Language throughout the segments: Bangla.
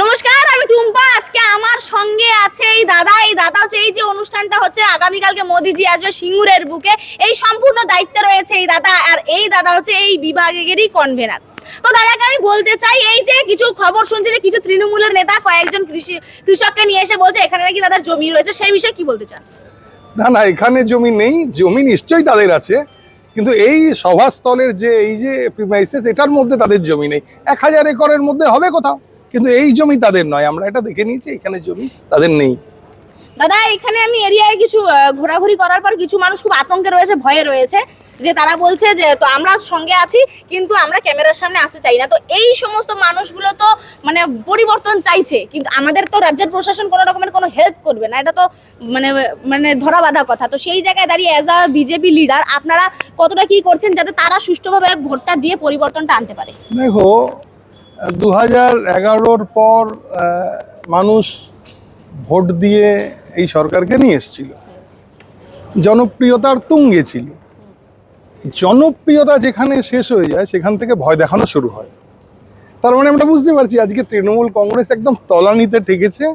নমস্কার, আমি টুম্পা। আজকে আমার সঙ্গে আছে এই দাদা। এই দাদা হচ্ছে, এই যে অনুষ্ঠানটা হচ্ছে, আগামীকালকে মোদিজি আসবে সিঙ্গুরের বুকে। এই সম্পূর্ণ দায়িত্ব রয়েছে এই দাদা, আর এই দাদা হচ্ছে এই বিভাগেরই কনভেনার তো দাদাকে আমি বলতে চাই, এই যে কিছু খবর শুনছি যে কিছু তৃণমূলের নেতা কয়েকজন কৃষি কৃষককে নিয়ে এসে বলছে, এখানে নাকি দাদার জমি রয়েছে, সেই বিষয়ে কি বলতে চান? না না, এখানে জমি নেই, জমি নিশ্চয়ই তাদের আছে, কিন্তু এই সভাস্থলের যে, এই যে এটার মধ্যে তাদের জমি নেই। এক হাজার একরের মধ্যে হবে কোথাও। কিন্তু এই জমি তাদের নয় আমরা এটা দেখে নিয়েছি এখানে জমি তাদের নেই। দাদা এখানে আমি এরিয়ায় কিছু ঘোরাঘুরি করার পর কিছু মানুষ খুব আতঙ্কে রয়েছে ভয়ে রয়েছে যে তারা বলছে যে তো আমরা সঙ্গে আছি কিন্তু আমরা ক্যামেরার সামনে আসতে চাই না। তো এই সমস্ত মানুষগুলো তো মানে পরিবর্তন চাইছে কিন্তু আমাদের তো রাজ্যের প্রশাসন কোনো রকমের কোনো হেল্প করবে না। এটা তো মানে মানে ধরা বাঁধা কথা। তো সেই জায়গায় দাঁড়িয়ে অ্যাজ আ বিজেপি লিডার আপনারা কতটা কি করছেন যাতে তারা সুষ্ঠুভাবে ভোটটা দিয়ে পরিবর্তনটা আনতে পারে? দেখো দু হাজার এগারোর পর মানুষ ভোট দিয়ে এই সরকারকে নিয়ে এসেছিল। জনপ্রিয়তার তুঙ্গে ছিল। জনপ্রিয়তা যেখানে শেষ হয়ে যায়, সেখান থেকে ভয় দেখানো শুরু হয়। তার মানে আমরা বুঝতে পারছি, আজকে তৃণমূল কংগ্রেস একদম তলানিতে ঠেকেছে।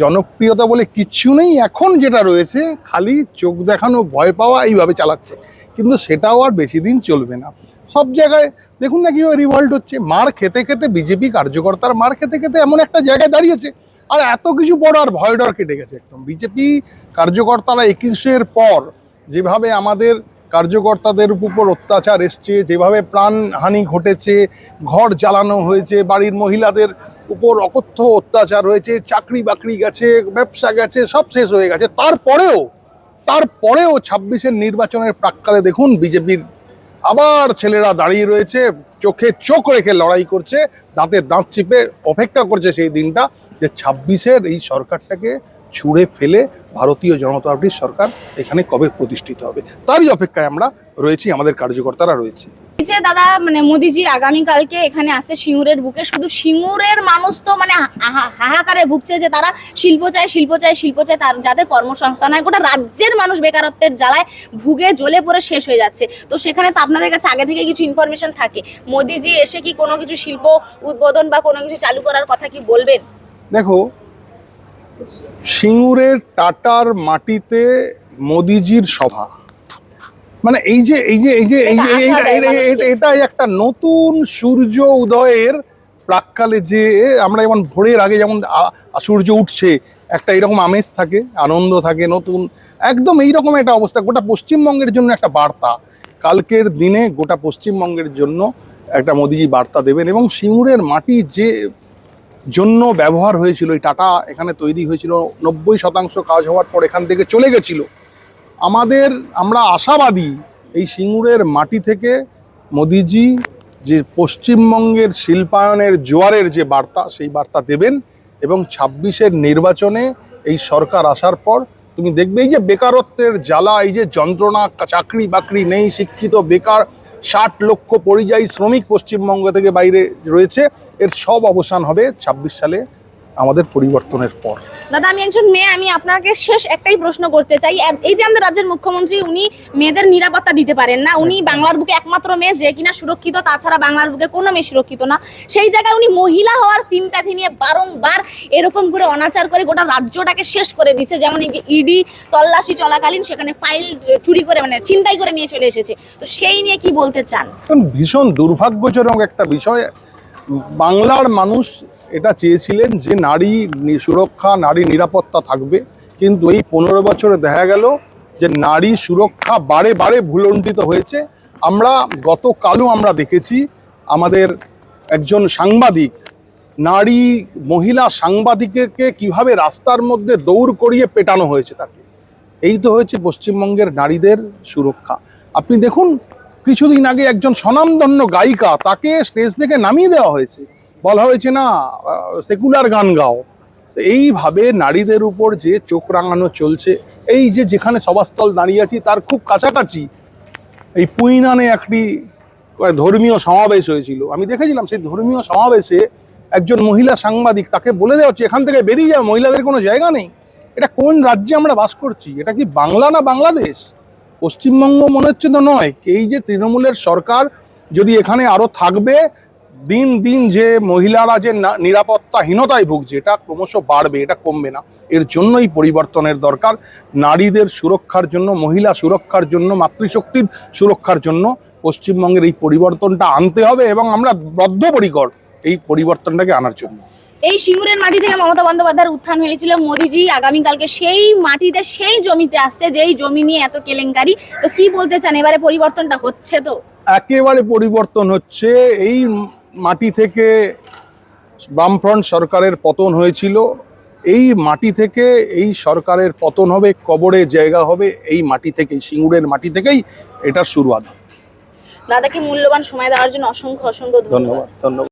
জনপ্রিয়তা বলে কিচ্ছু নেই। এখন যেটা রয়েছে, খালি চোখ দেখানো, ভয় পাওয়া এইভাবে চালাচ্ছে। কিন্তু সেটাও আর বেশি দিন চলবে না। সব জায়গায় দেখুন না কীভাবে রিভল্ট হচ্ছে। মার খেতে খেতে বিজেপি কার্যকর্তার মার খেতে খেতে এমন একটা জায়গায় দাঁড়িয়েছে। আর এত কিছু পর আর ভয় ডর কেটে গেছে একদম। বিজেপি কার্যকর্তারা একুশের পর যেভাবে আমাদের কার্যকর্তাদের উপর অত্যাচার এসছে, যেভাবে প্রাণহানি ঘটেছে, ঘর জ্বালানো হয়েছে, বাড়ির মহিলাদের উপর অকথ্য অত্যাচার হয়েছে চাকরি বাকরি গেছে, ব্যবসা গেছে, সব শেষ হয়ে গেছে। তারপরেও তারপরেও ছাব্বিশের নির্বাচনের প্রাককালে দেখুন বিজেপির আবার ছেলেরা দাঁড়িয়ে রয়েছে, চোখে চোখ রেখে লড়াই করছে, দাঁতে দাঁত চিপে অপেক্ষা করছে সেই দিনটা যে ছাব্বিশের এই সরকারটাকে ছুঁড়ে ফেলে ভারতীয় জনতা পার্টির সরকার এখানে কবে প্রতিষ্ঠিত হবে? তারই অপেক্ষায় আমরা রয়েছি, আমাদের কার্যকর্তারা রয়েছে। যে দাদা মানে মোদিজি আগামীকালকে এখানে আসছে সিঙ্গুরের বুকে। শুধু সিঙ্গুরের মানুষ তো মানে হাহাকারে ভুগছে যে তারা শিল্প চায় শিল্প চায় শিল্প চায়, তার যাতে কর্মসংস্থান হয়। গোটা রাজ্যের মানুষ বেকারত্বের জ্বালায় ভুগে, জ্বলে পড়ে শেষ হয়ে যাচ্ছে। তো সেখানে তো আপনাদের কাছে আগে থেকে কিছু ইনফরমেশন থাকে। মোদিজি এসে কি কোনো কিছু শিল্প উদ্বোধন বা কোনো কিছু চালু করার কথা কি বলবেন? দেখো, সিঙ্গুরের টাটার মাটিতে মোদিজির সভা। মানে এই যে এই যে এই যে এই যে। এটাই একটা নতুন সূর্য উদয়ের প্রাককালে যে আমরা যেমন ভোরের আগে যেমন সূর্য উঠছে একটা এরকম আমেজ থাকে আনন্দ থাকে নতুন একদম এইরকম একটা অবস্থা। গোটা পশ্চিমবঙ্গের জন্য একটা বার্তা। কালকের দিনে গোটা পশ্চিমবঙ্গের জন্য একটা মোদিজি বার্তা দেবেন এবং সিঙ্গুরের মাটি যে জন্য ব্যবহার হয়েছিল এই টাটা এখানে তৈরি হয়েছিল নব্বই শতাংশ কাজ হওয়ার পর এখান থেকে চলে গেছিল। আমাদের আমরা আশাবাদী এই সিঙ্গুরের মাটি থেকে মোদিজি যে পশ্চিমবঙ্গের শিল্পায়নের জোয়ারের যে বার্তা, সেই বার্তা দেবেন এবং ছাব্বিশের নির্বাচনে এই সরকার আসার পর তুমি দেখবে এই যে বেকারত্বের জ্বালা, এই যে যন্ত্রণা, চাকরি বাকরি নেই, শিক্ষিত, বেকার, ষাট লক্ষ পরিযায়ী শ্রমিক পশ্চিমবঙ্গ থেকে বাইরে রয়েছে, এর সব অবসান হবে ছাব্বিশ সালে আমাদের পরিবর্তনের পর। দাদা আমি একজন মেয়ে আমি আপনাকে শেষ একটাই প্রশ্ন করতে চাই। এই যে আমাদের রাজ্যের মুখ্যমন্ত্রী উনি মেয়েদের নিরাপত্তা দিতে পারেন না। উনি বাংলার বুকে একমাত্র মেয়ে যে কিনা সুরক্ষিত তাছাড়া বাংলার বুকে কোনো মেয়ে সুরক্ষিত না। সেই জায়গায় উনি মহিলা হওয়ার সিম্প্যাথি নিয়ে বারংবার এরকম করে অনাচার করে গোটা রাজ্যটাকে শেষ করে দিচ্ছে। যেমন ইডি তল্লাশি চলাকালীন সেখানে ফাইল চুরি করে মানে চিন্তাই করে নিয়ে চলে এসেছে। তো সেই নিয়ে কি বলতে চান? ভীষণ দুর্ভাগ্যজনক একটা বিষয়। বাংলার মানুষ এটা চেয়েছিলেন যে নারী সুরক্ষা, নারী নিরাপত্তা থাকবে। কিন্তু এই পনেরো বছরে দেখা গেল যে নারী সুরক্ষা বারে বারে ভুলণ্ঠিত হয়েছে। আমরা গতকালও আমরা দেখেছি আমাদের একজন সাংবাদিক, নারী মহিলা সাংবাদিককে কীভাবে রাস্তার মধ্যে দৌড় করিয়ে পেটানো হয়েছে তাকে। এই তো হয়েছে পশ্চিমবঙ্গের নারীদের সুরক্ষা। আপনি দেখুন, কিছুদিন আগে একজন স্বনামধন্য গায়িকা তাকে স্টেজ থেকে নামিয়ে দেওয়া হয়েছে। বলা হয়েছে না সেকুলার গান গাও। এইভাবে নারীদের উপর যে চোখ রাঙানো চলছে, এই যে যেখানে সভাস্থল দাঁড়িয়ে আছি, তার খুব কাছাকাছি। এই পুইনানে একটি ধর্মীয় সমাবেশ হয়েছিল। আমি দেখেছিলাম সেই ধর্মীয় সমাবেশে একজন মহিলা সাংবাদিক তাকে বলে দেওয়া হচ্ছে, এখান থেকে বেরিয়ে যাও, মহিলাদের কোনো জায়গা নেই। এটা কোন রাজ্যে আমরা বাস করছি? এটা কি বাংলা না বাংলাদেশ? পশ্চিমবঙ্গ মনে হচ্ছে তো নয়। এই যে তৃণমূলের সরকার যদি এখানে আরও থাকবে দিন দিন যে মহিলারা যে নিরাপত্তাহীনতায় ভুগছে এটা ক্রমশ বাড়বে এটা কমবে না। এর জন্যই পরিবর্তনের দরকার। নারীদের সুরক্ষার জন্য মহিলা সুরক্ষার জন্য মাতৃশক্তির সুরক্ষার জন্য পশ্চিমবঙ্গের এই পরিবর্তনটা আনতে হবে এবং আমরা বদ্ধপরিকর এই পরিবর্তনটাকে আনার জন্য। এই সিঙ্গুরের মাটি থেকে মমতা বন্দ্যোপাধ্যায়ের উত্থান হয়েছিল মোদিজি। আগামীকালকে সেই মাটিতে সেই জমিতে আসছে যেই জমি নিয়ে এত কেলেঙ্কারি। তো কি বলতে চান? এবারে পরিবর্তনটা হচ্ছে তো? একেবারে পরিবর্তন হচ্ছে। এই মাটি থেকে বামফ্রন্ট সরকারের পতন হয়েছিল। এই মাটি থেকে এই সরকারের পতন হবে কবরে জায়গা হবে এই মাটি থেকেই সিঙ্গুরের মাটি থেকেই এটার শুরুয়াত হবে। দাদাকে মূল্যবান সময় দেওয়ার জন্য অসংখ্য অসংখ্য ধন্যবাদ ধন্যবাদ।